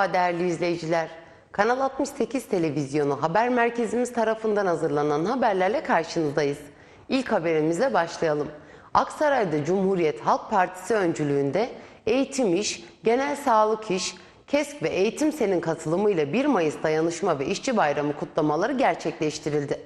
Merhaba değerli izleyiciler. Kanal 68 televizyonu haber merkezimiz tarafından hazırlanan haberlerle karşınızdayız. İlk haberimize başlayalım. Aksaray'da Cumhuriyet Halk Partisi öncülüğünde Eğitim İş, Genel Sağlık İş, KESK ve Eğitim Sen'in katılımıyla 1 Mayıs Dayanışma ve İşçi Bayramı kutlamaları gerçekleştirildi.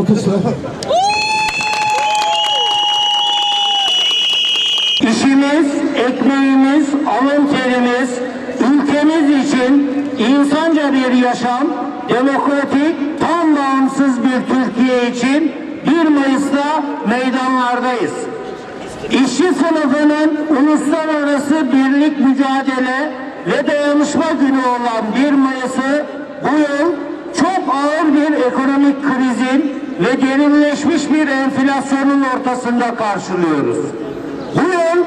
Alkışlar. İşimiz, ekmeğimiz, alın terimiz, ülkemiz için insanca bir yaşam, demokratik, tam bağımsız bir Türkiye için 1 Mayıs'ta meydanlardayız. İşçi sınıfının uluslararası birlik mücadele ve dayanışma günü olan 1 Mayıs'ı bu yıl çok ağır bir ekonomik krizin ve derinleşmiş bir enflasyonun ortasında karşılıyoruz. Bu yıl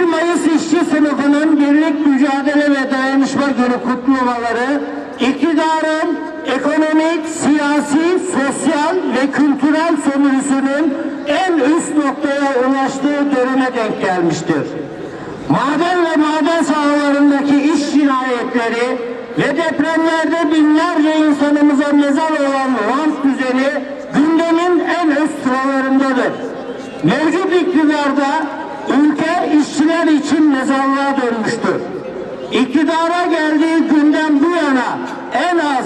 1 Mayıs işçi sınıfının birlik mücadele ve dayanışma günü kutlamaları iktidarın ekonomik, siyasi, sosyal ve kültürel sömürüsünün en üst noktaya ulaştığı döneme denk gelmiştir. Maden ve maden sahalarındaki iş cinayetleri ve depremlerde binlerce insanımıza mezar olan İktidarda ülke işçiler için mezarlığa dönmüştür. İktidara geldiği günden bu yana en az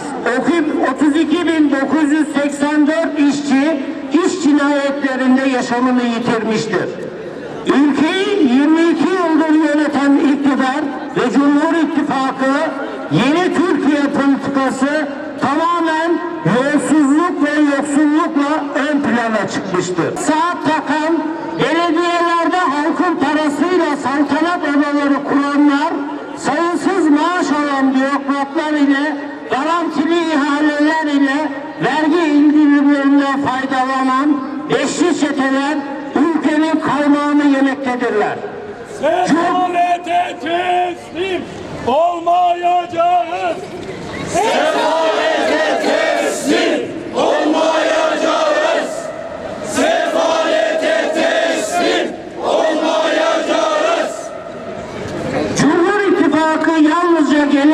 32.984 işçi iş cinayetlerinde yaşamını yitirmiştir. Ülkeyi 22 yıldır yöneten iktidar ve Cumhur İttifakı yeni Türkiye politikası tamamen yolsuzluk ve yoksullukla ön plana çıkmıştır. Saat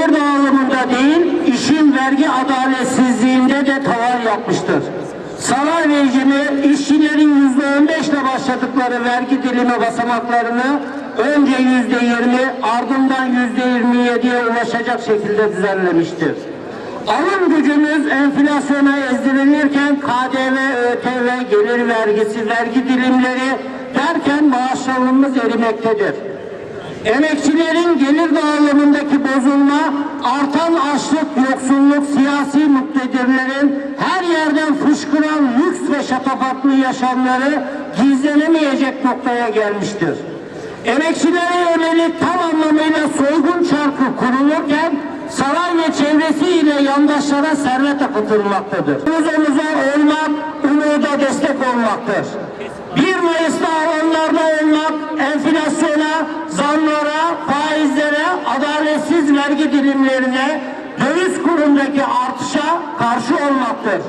gelir dağılımında değil, işin vergi adaletsizliğinde de tavan yapmıştır. Saray rejimi işçilerin yüzde on beşle başladıkları vergi dilimi basamaklarını önce yüzde yirmi ardından yüzde yirmi yediye ulaşacak şekilde düzenlemiştir. Alım gücümüz enflasyona ezdirilirken KDV, ÖTV, gelir vergisi, vergi dilimleri derken maaşlarımız erimektedir. Emekçilerin gelir dağılımındaki bozulma, artan açlık, yoksulluk, siyasi muktedirlerin her yerden fışkıran lüks ve şatafatlı yaşamları gizlenemeyecek noktaya gelmiştir. Emekçilere yönelik tam anlamıyla soygun çarkı kurulurken saray ve çevresiyle yandaşlara servet akıtılmaktadır. Omuz omuza olmak, umuda destek olmaktır. 1 Mayıs'ta alanlarda olmak, enflasyona, zamlara, faizlere, adaletsiz vergi dilimlerine, döviz kurundaki artışa karşı olmaktır.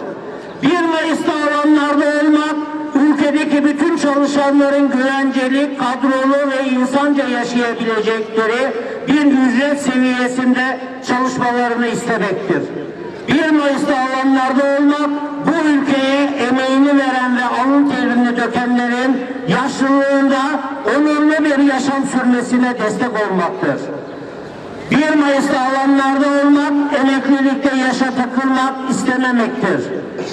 1 Mayıs'ta alanlarda olmak, ülkedeki bütün çalışanların güvenceli, kadrolu ve insanca yaşayabilecekleri bir ücret seviyesinde çalışmalarını istemektir. 1 Mayıs'ta alanlarda olmak, bu ülkeye emeğini veren ve alın terini dökenlerin yaşlılığında onurlu bir yaşam sürmesine destek olmaktır. 1 Mayıs'ta alanlarda olmak, emeklilikte yaşa takılmak istememektir.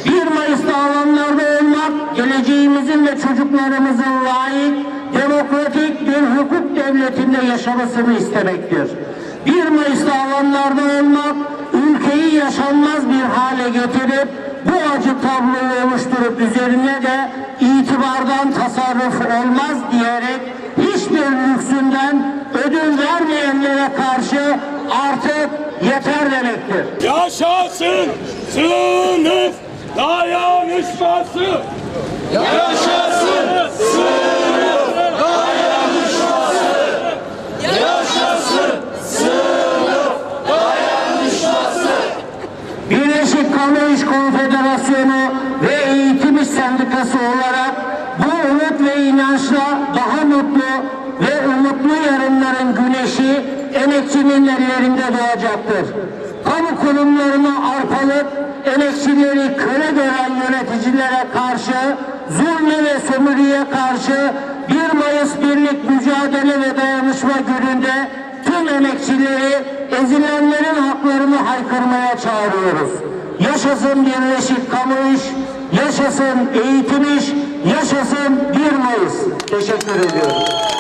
1 Mayıs'ta alanlarda olmak, geleceğimizin ve çocuklarımızın layık, demokratik bir hukuk devletinde yaşamasını istemektir. 1 Mayıs'ta alanlarda olmak, ülkeyi yaşanmaz bir hale getirip, bu acı tabloyu oluşturup üzerine de itibardan tasarruf olmaz diyerek hiçbir lüksünden ödün vermeyenlere karşı artık yeter demektir. Yaşasın sınıf dayanışması. Yaşasın sınıf dayanışması. Yaşasın sınıf dayanışması. Birleşik Kamu İş Konfederasyonu ve Eğitim Sendikası olarak bu umut ve inançla daha mutlu ve umutlu yarınların güneşi emekçinin ellerinde doğacaktır. Kamu kurumlarına arpalık, emekçileri köle gören yöneticilere karşı, zulme ve sömürüye karşı 1 Mayıs Birlik Mücadele ve Dayanışma Günü'nde tüm emekçileri, ezilenlerin haklarını haykırmaya çağırıyoruz. Yaşasın Birleşik Kamu İş, yaşasın Eğitim İş, yaşasın 1 Mayıs. Teşekkür ediyorum.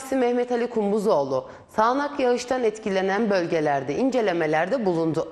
Valisi Mehmet Ali Kumbuzoğlu, sağanak yağıştan etkilenen bölgelerde incelemelerde bulundu.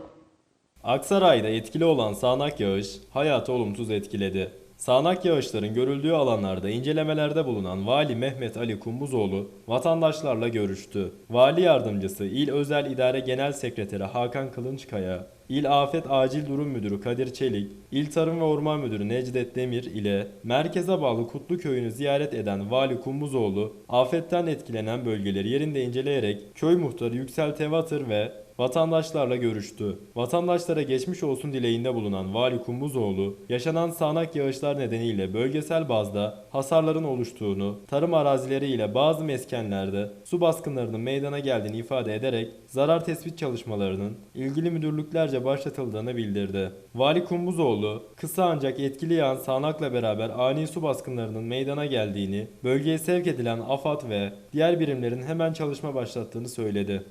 Aksaray'da etkili olan sağanak yağış hayatı olumsuz etkiledi. Sağanak yağışların görüldüğü alanlarda incelemelerde bulunan Vali Mehmet Ali Kumbuzoğlu vatandaşlarla görüştü. Vali Yardımcısı İl Özel İdare Genel Sekreteri Hakan Kılınçkaya, İl Afet Acil Durum Müdürü Kadir Çelik, İl Tarım ve Orman Müdürü Necdet Demir ile merkeze bağlı Kutlu Köyü'nü ziyaret eden Vali Kumbuzoğlu, afetten etkilenen bölgeleri yerinde inceleyerek köy muhtarı Yüksel Tevatır ve vatandaşlarla görüştü. Vatandaşlara geçmiş olsun dileğinde bulunan Vali Kumbuzoğlu, yaşanan sağanak yağışlar nedeniyle bölgesel bazda hasarların oluştuğunu, tarım arazileri ile bazı meskenlerde su baskınlarının meydana geldiğini ifade ederek zarar tespit çalışmalarının ilgili müdürlüklerce başlatıldığını bildirdi. Vali Kumbuzoğlu, kısa ancak etkili yağan sağanakla beraber ani su baskınlarının meydana geldiğini, bölgeye sevk edilen AFAD ve diğer birimlerin hemen çalışma başlattığını söyledi.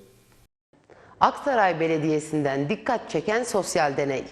Aksaray Belediyesi'nden dikkat çeken sosyal deney.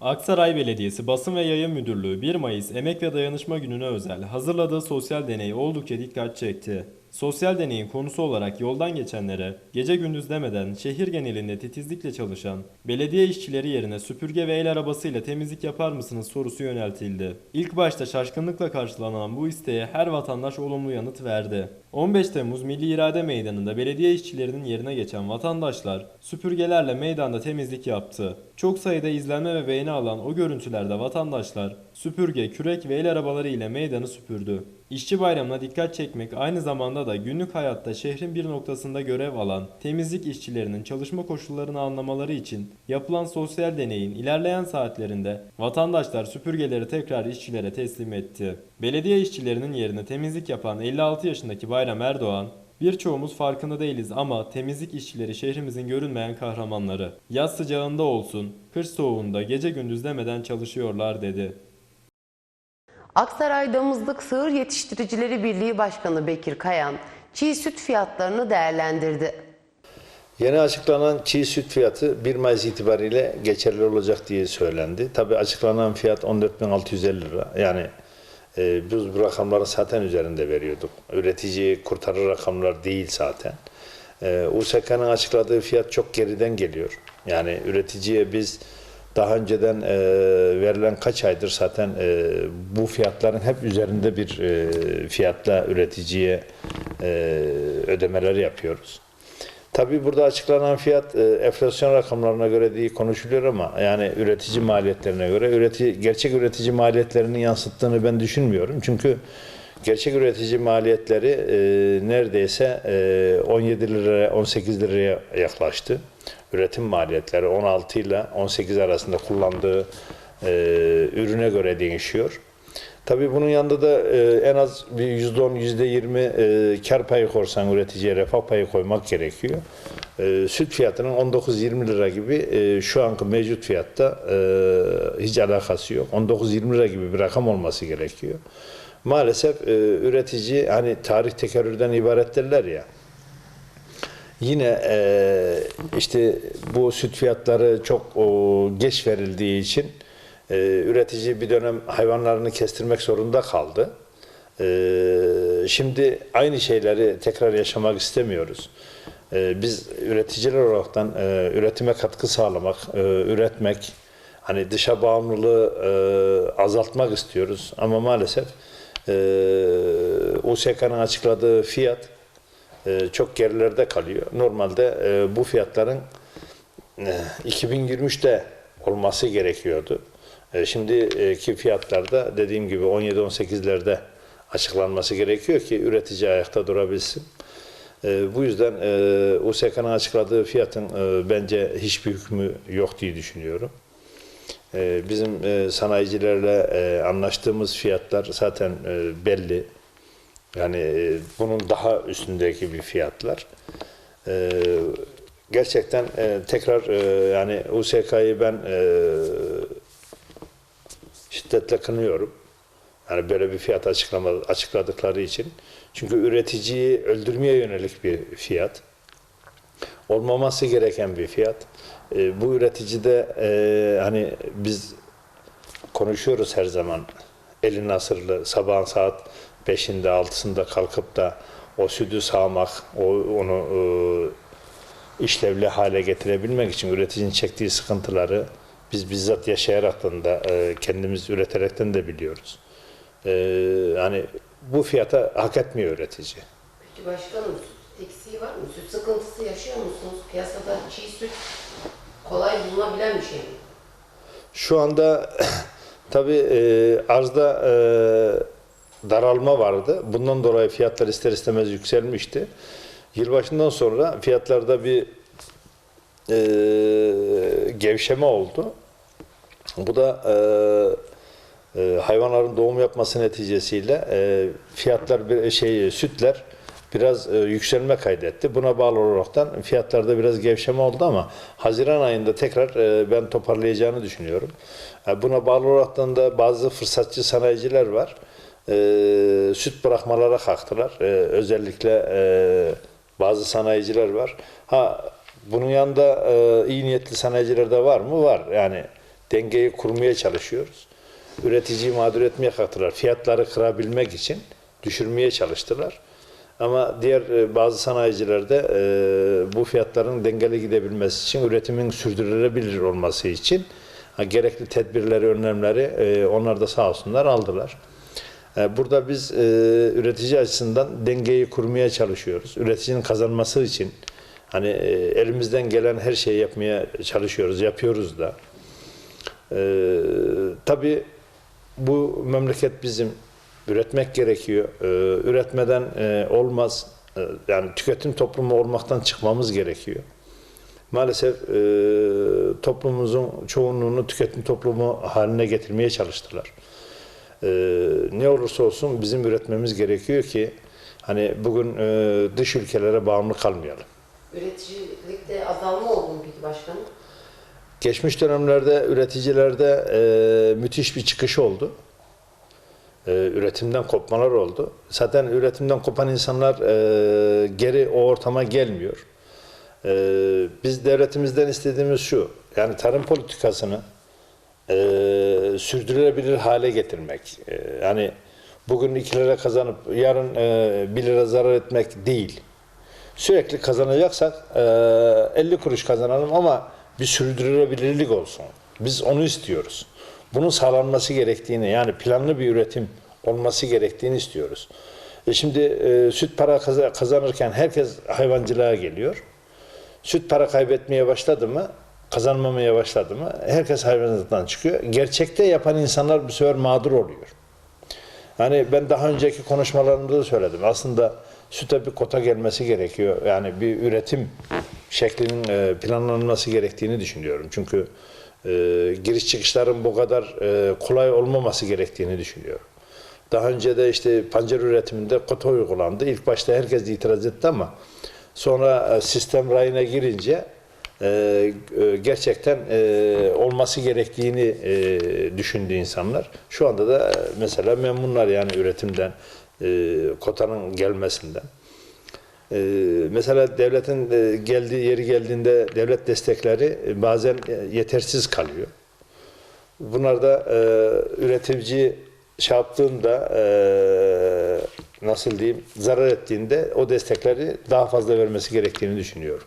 Aksaray Belediyesi Basın ve Yayın Müdürlüğü 1 Mayıs Emek ve Dayanışma Günü'ne özel hazırladığı sosyal deney oldukça dikkat çekti. Sosyal deneyin konusu olarak yoldan geçenlere gece gündüz demeden şehir genelinde titizlikle çalışan belediye işçileri yerine süpürge ve el arabasıyla temizlik yapar mısınız sorusu yöneltildi. İlk başta şaşkınlıkla karşılanan bu isteğe her vatandaş olumlu yanıt verdi. 15 Temmuz Milli İrade Meydanı'nda belediye işçilerinin yerine geçen vatandaşlar süpürgelerle meydanda temizlik yaptı. Çok sayıda izlenme ve beğeni alan o görüntülerde vatandaşlar süpürge, kürek ve el arabaları ile meydanı süpürdü. İşçi bayramına dikkat çekmek aynı zamanda da günlük hayatta şehrin bir noktasında görev alan temizlik işçilerinin çalışma koşullarını anlamaları için yapılan sosyal deneyin ilerleyen saatlerinde vatandaşlar süpürgeleri tekrar işçilere teslim etti. Belediye işçilerinin yerine temizlik yapan 56 yaşındaki Bayram Erdoğan, Birçoğumuz farkında değiliz ama temizlik işçileri şehrimizin görünmeyen kahramanları. Yaz sıcağında olsun, kış soğuğunda gece gündüz demeden çalışıyorlar dedi. Aksaray Damızlık Sığır Yetiştiricileri Birliği Başkanı Bekir Kayan, çiğ süt fiyatlarını değerlendirdi. Yeni açıklanan çiğ süt fiyatı 1 Mayıs itibariyle geçerli olacak diye söylendi. Tabi açıklanan fiyat 14.650 lira. Yani e, biz bu rakamları zaten üzerinde veriyorduk. Üreticiyi kurtarır rakamlar değil zaten. E, USK'nın açıkladığı fiyat çok geriden geliyor. Yani üreticiye biz daha önceden e, verilen kaç aydır zaten e, bu fiyatların hep üzerinde bir e, fiyatla üreticiye e, ödemeler yapıyoruz. Tabii burada açıklanan fiyat e, enflasyon rakamlarına göre değil konuşuluyor ama yani üretici maliyetlerine göre üretici gerçek üretici maliyetlerini yansıttığını ben düşünmüyorum. Çünkü gerçek üretici maliyetleri e, neredeyse e, 17 liraya 18 liraya yaklaştı. Üretim maliyetleri 16 ile 18 arasında kullandığı e, ürüne göre değişiyor. Tabii bunun yanında da e, en az bir %10, %20 e, kar payı korsan üreticiye refah payı koymak gerekiyor. E, süt fiyatının 19-20 lira gibi e, şu anki mevcut fiyatta e, hiç alakası yok. 19-20 lira gibi bir rakam olması gerekiyor. Maalesef e, üretici hani tarih tekerrürden ibaret derler ya. Yine e, işte bu süt fiyatları çok o, geç verildiği için e, üretici bir dönem hayvanlarını kestirmek zorunda kaldı. E, şimdi aynı şeyleri tekrar yaşamak istemiyoruz. E, biz üreticiler olaraktan e, üretime katkı sağlamak, e, üretmek, hani dışa bağımlılığı e, azaltmak istiyoruz. Ama maalesef e, USK'nın açıkladığı fiyat e, çok gerilerde kalıyor. Normalde e, bu fiyatların e, 2023'te olması gerekiyordu. E, şimdiki fiyatlarda dediğim gibi 17-18'lerde açıklanması gerekiyor ki üretici ayakta durabilsin. E, bu yüzden e, USK'nın açıkladığı fiyatın e, bence hiçbir hükmü yok diye düşünüyorum. E, bizim e, sanayicilerle e, anlaştığımız fiyatlar zaten e, belli. Yani e, bunun daha üstündeki bir fiyatlar. E, gerçekten e, tekrar yani USK'yı ben şiddetle kınıyorum. Yani böyle bir fiyat açıklama, açıkladıkları için. Çünkü üreticiyi öldürmeye yönelik bir fiyat. Olmaması gereken bir fiyat. E, bu üreticide e, hani biz konuşuyoruz her zaman. Elin nasırlı sabahın saat 5'inde 6'sında kalkıp da o sütü sağmak, o, onu e, işlevli hale getirebilmek için üreticinin çektiği sıkıntıları biz bizzat yaşayaraktan da e, kendimiz üreterekten de biliyoruz. E, hani bu fiyata hak etmiyor üretici. Peki başkanım süt eksiği var mı? Süt sıkıntısı yaşıyor musunuz? Piyasada çiğ süt kolay bulunabilen bir şey mi? Şu anda tabii e, arzda e, daralma vardı. Bundan dolayı fiyatlar ister istemez yükselmişti. Yılbaşından sonra fiyatlarda bir e, gevşeme oldu. Bu da e, e, hayvanların doğum yapması neticesiyle e, fiyatlar bir şey sütler biraz e, yükselme kaydetti. Buna bağlı olaraktan fiyatlarda biraz gevşeme oldu ama Haziran ayında tekrar e, ben toparlayacağını düşünüyorum. E, buna bağlı olaraktan da bazı fırsatçı sanayiciler var. E, süt bırakmalara kalktılar. E, özellikle e, bazı sanayiciler var. Ha bunun yanında e, iyi niyetli sanayiciler de var mı? Var. Yani dengeyi kurmaya çalışıyoruz. Üreticiyi mağdur etmeye kalktılar. Fiyatları kırabilmek için düşürmeye çalıştılar. Ama diğer e, bazı sanayicilerde e, bu fiyatların dengeli gidebilmesi için, üretimin sürdürülebilir olması için ha, gerekli tedbirleri, önlemleri e, onlar da sağ olsunlar aldılar. E, Burada biz e, üretici açısından dengeyi kurmaya çalışıyoruz. Üreticinin kazanması için hani e, elimizden gelen her şeyi yapmaya çalışıyoruz, yapıyoruz da. E, tabii bu memleket bizim üretmek gerekiyor. E, üretmeden e, olmaz. E, yani tüketim toplumu olmaktan çıkmamız gerekiyor. Maalesef e, toplumumuzun çoğunluğunu tüketim toplumu haline getirmeye çalıştılar. E, ne olursa olsun bizim üretmemiz gerekiyor ki hani bugün e, dış ülkelere bağımlı kalmayalım. Üreticilikte azalma oldu mu peki başkanım? Geçmiş dönemlerde üreticilerde e, müthiş bir çıkış oldu. E, üretimden kopmalar oldu. Zaten üretimden kopan insanlar e, geri o ortama gelmiyor. E, biz devletimizden istediğimiz şu, yani tarım politikasını e, sürdürülebilir hale getirmek. E, yani bugün 2 lira kazanıp yarın e, 1 lira zarar etmek değil sürekli kazanacaksak e, 50 kuruş kazanalım ama bir sürdürülebilirlik olsun. Biz onu istiyoruz. Bunun sağlanması gerektiğini yani planlı bir üretim olması gerektiğini istiyoruz. E şimdi e, süt para kaza- kazanırken herkes hayvancılığa geliyor. Süt para kaybetmeye başladı mı, kazanmamaya başladı mı herkes hayvancılıktan çıkıyor. Gerçekte yapan insanlar bu sefer mağdur oluyor. Yani ben daha önceki konuşmalarımda da söyledim. Aslında süte bir kota gelmesi gerekiyor. Yani bir üretim şeklinin e, planlanması gerektiğini düşünüyorum. Çünkü e, giriş çıkışların bu kadar e, kolay olmaması gerektiğini düşünüyorum. Daha önce de işte pancar üretiminde kota uygulandı. İlk başta herkes itiraz etti ama sonra e, sistem rayına girince e, e, gerçekten e, olması gerektiğini düşündü insanlar. Şu anda da mesela memnunlar yani üretimden, e, kotanın gelmesinden. Mesela devletin e, geldiği yeri geldiğinde devlet destekleri bazen yetersiz kalıyor. Bunlar da üretici şey yaptığında nasıl diyeyim zarar ettiğinde o destekleri daha fazla vermesi gerektiğini düşünüyorum.